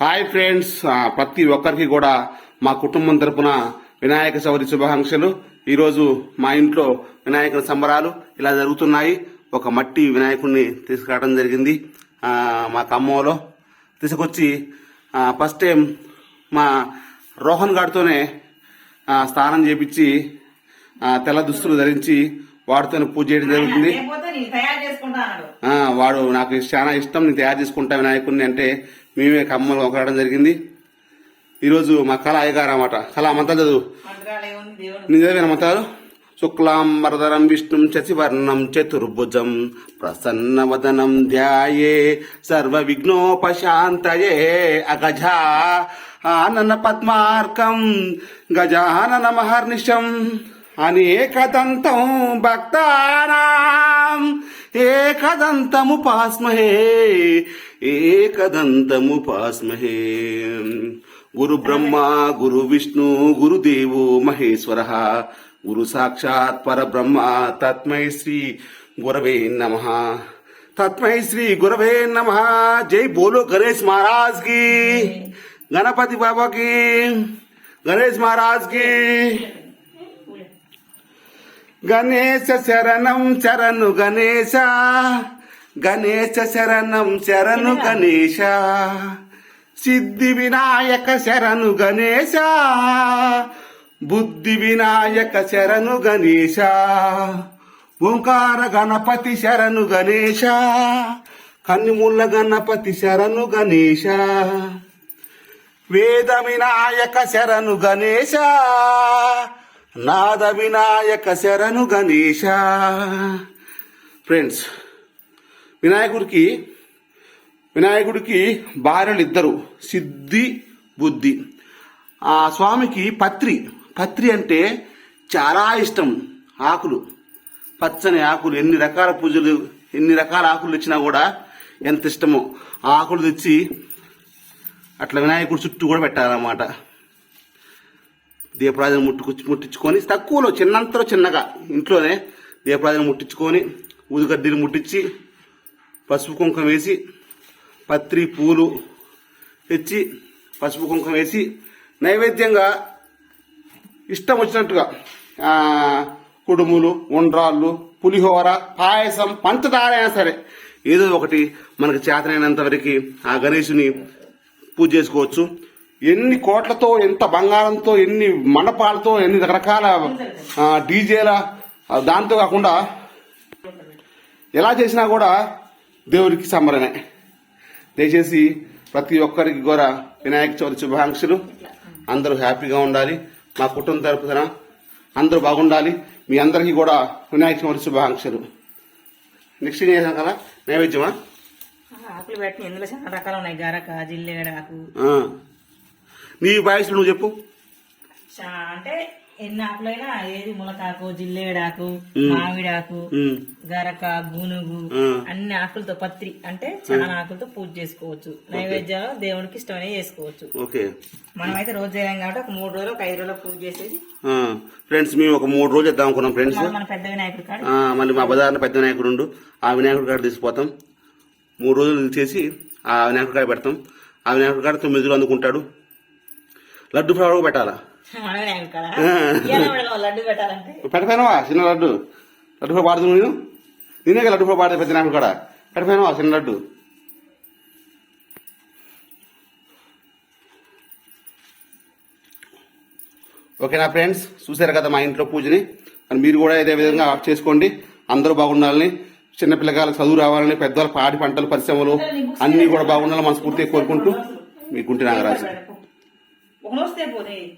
Hi friends ప్రతి ఒక్కరికి కూడా మా కుటుంబం తరపున వినాయక చవితి శుభాకాంక్షలు. ఈరోజు మా ఇంట్లో వినాయకుని సంబరాలు ఇలా జరుగుతున్నాయి. ఒక మట్టి వినాయకుడిని తీసుకురావడం జరిగింది మా ఖమ్మంలో తీసుకొచ్చి ఫస్ట్ టైం మా రోహన్ గారితోనే స్నానం చేపించి తెల్ల దుస్తులు ధరించి వాడితోనే పూజ చేయడం జరుగుతుంది. వాడు నాకు చాలా ఇష్టం నేను తయారు చేసుకుంటా వినాయకుడిని అంటే మేమే కమ్మలు ఒకరడం జరిగింది. ఈరోజు మా కళ అయ్యగారు అన్నమాట. కళ మంత్రాలు చదువు. మంత్రాలు చదివిన మంత్రాలు. శుక్లాం వరదరం విష్ణుం శశివర్ణం చతుర్భుజం ప్రసన్నవదనం ధ్యాయే సర్వ విఘ్నోపశాంతయే అగజా ఆనన పద్మార్కం గజానన మహర్నిశం. అనేకదంతం భక్తానాం. ఏకదంతము పాస్మహే ఏకదంతము పాస్మహే. గురు బ్రహ్మ గురు విష్ణు గురుదేవో మహేశ్వర గురు సాక్షాత్ పరబ్రహ్మ తత్మై శ్రీ గురవే నమ. తత్మై శ్రీ గురవే నమ. జై బోలో గణేష్ మహారాజ్కి. గణపతి బాబాకి. గణేష్ మహారాజ్కి. గణేశ శరణం శరణు గణేశ. గణేశ శరణం శరణు గణేశ. సిద్ధి వినాయక శరణు గణేశ. బుద్ధి వినాయక శరణు గణేశ. ఓంకార గణపతి శరణు గణేశ. కన్నిముల్ల గణపతి శరణు గణేశ. వేద వినాయక శరణు గణేశ. నాద వినాయక శరణు గణేష ఫ్రెండ్స్ వినాయకుడికి వినాయకుడికి భార్యలు ఇద్దరు సిద్ధి బుద్ధి. ఆ స్వామికి పత్రి. పత్రి అంటే చాలా ఇష్టం ఆకులు. పచ్చని ఆకులు ఎన్ని రకాల పూజలు ఎన్ని రకాల ఆకులు ఇచ్చినా కూడా ఎంత ఇష్టమో ఆకులు తెచ్చి అట్లా వినాయకుడి చుట్టూ కూడా పెట్టాలన్నమాట. దీపరాజును ముట్టుకు ముట్టించుకొని తక్కువలో చిన్నంతలో చిన్నగా ఇంట్లోనే దీపరాజును ముట్టించుకొని ఊదుగడ్డీలు ముట్టించి పసుపు కుంకం వేసి పత్రి పూలు తెచ్చి పసుపు కుంకం వేసి నైవేద్యంగా ఇష్టం వచ్చినట్టుగా కుడుములు ఉండ్రాళ్ళు పులిహోర పాయసం పంచదార అయినా సరే ఏదో ఒకటి మనకు చేతనైనంత వరకు ఆ గణేషుని పూజ చేసుకోవచ్చు. ఎన్ని కోట్లతో ఎంత బంగారంతో ఎన్ని మండపాలతో ఎన్ని రకరకాల డీజేల దాంతో కాకుండా ఎలా చేసినా కూడా దేవుడికి సంబరమే. దయచేసి ప్రతి ఒక్కరికి కూడా వినాయక చవితి శుభాకాంక్షలు. అందరూ హ్యాపీగా ఉండాలి. మా కుటుంబం తరపున అందరూ బాగుండాలి. మీ అందరికీ కూడా వినాయక చవితి శుభాకాంక్షలు. నెక్స్ట్ ఏం చేసాం కదా? నైవేద్యమా? ఆకులు పెట్టిన ఇందులో చాలా రకాలు ఉన్నాయి. గరక జిల్లేడాకు. నీ వయసులో నువ్వు చెప్పు. చా- అంటే ఎన్ని ఆకులైనా ఏది ములకాకు జిల్లేడాకు మామిడాకు. గరక గునుగు. అన్ని ఆకులతో పత్రి అంటే చాలా ఆకులతో పూజ చేసుకోవచ్చు. నైవేద్యాలు దేవుడికి ఇష్టమైన చేసుకోవచ్చు. ఓకే. మనమైతే రోజు చేయాం కాబట్టి ఒక మూడు రోజులు ఒక ఐదు రోజులు పూజ చేసేది. ఫ్రెండ్స్ మేము ఒక మూడు రోజులు ఇద్దాం అనుకున్నాం ఫ్రెండ్స్. మన పెద్ద వినాయకుడి కాడ. ఆ, మళ్ళీ మా బజార్లో పెద్ద వినాయకుడు ఉండు. ఆ వినాయకుడి కాడ తీసుకుపోతాం. మూడు రోజులు చేసి ఆ వినాయకుడి కాడ పెడతాం. ఆ వినాయకుడి కాడ తొమ్మిది రోజులు అందుకుంటాడు. లడ్డు ఫ్లవర్ పెట్టాలా? పెట్టపోయినావా చిన్న లడ్డు. లడ్డు ఫ్లవర్ పాడుతుంది నేను నేనే లడ్డు ఫ్లవర్ పాడేది పెద్ద వినాయకుడి కాడ. పెట్టపోయినావా చిన్న లడ్డు? ఓకేనా ఫ్రెండ్స్ చూసారు కదా మా ఇంట్లో పూజని? మరి మీరు కూడా ఇదే విధంగా చేసుకోండి. అందరూ బాగుండాలని చిన్న పిల్లగాళ్ళకి చదువు రావాలని పెద్దవాళ్ళ పాడి పంటలు పరిశ్రమలు అన్నీ కూడా బాగుండాలని మనస్ఫూర్తిగా కోరుకుంటూ మీ గుంటి నాగరాజు. ఒక రోజు పోతే